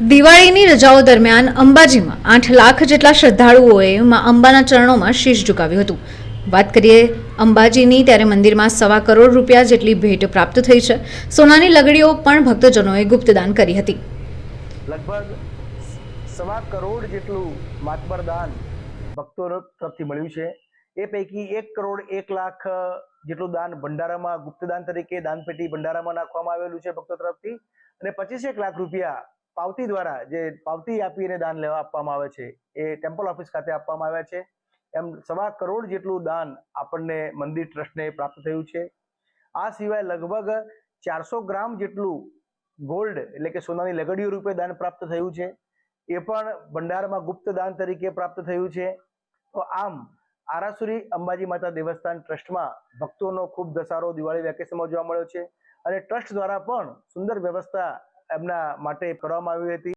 દિવાળીની રજાઓ દરમિયાન અંબાજીમાં આઠ લાખ જેટલા શ્રદ્ધાળુઓએ માં અંબાના ચરણોમાં શીશ ઝુકાવ્યું હતું. વાત કરીએ અંબાજીની, ત્યારે મંદિરમાં સવા કરોડ રૂપિયા જેટલી ભેટ પ્રાપ્ત થઈ છે. સોનાની લગડીઓ પણ ભક્તજનોએ ગુપ્તદાન કરી હતી. લગભગ સવા કરોડ જેટલું માતબર દાન ભક્તો તરફથી મળ્યું છે. એ પૈકી એક કરોડ એક લાખ જેટલું દાન ભંડારામાં ગુપ્તદાન તરીકે દાનપેટી ભંડારામાં નાખવામાં આવેલું છે ભક્તો તરફથી. અને પચીસેક લાખ રૂપિયા પાવતી દ્વારા જે પાવતી આપીને દાન લેવા આપવામાં આવે છે, એ ટેમ્પલ ઓફિસ ખાતે આપવામાં આવ્યા છે. એમ સવા કરોડ જેટલું દાન આપણને મંદિર ટ્રસ્ટને પ્રાપ્ત થયું છે. આ સિવાય લગભગ ચારસો ગ્રામ જેટલું ગોલ્ડ એટલે કે સોનાની લગડીઓ રૂપે દાન પ્રાપ્ત થયું છે. એ પણ ભંડારમાં ગુપ્ત દાન તરીકે પ્રાપ્ત થયું છે. તો આમ, આરાસુરી અંબાજી માતા દેવસ્થાન ટ્રસ્ટમાં ભક્તોનો ખૂબ ધસારો દિવાળી વેકેશનમાં જોવા મળ્યો છે. અને ટ્રસ્ટ દ્વારા પણ સુંદર વ્યવસ્થા એમના માટે કરવામાં આવી હતી.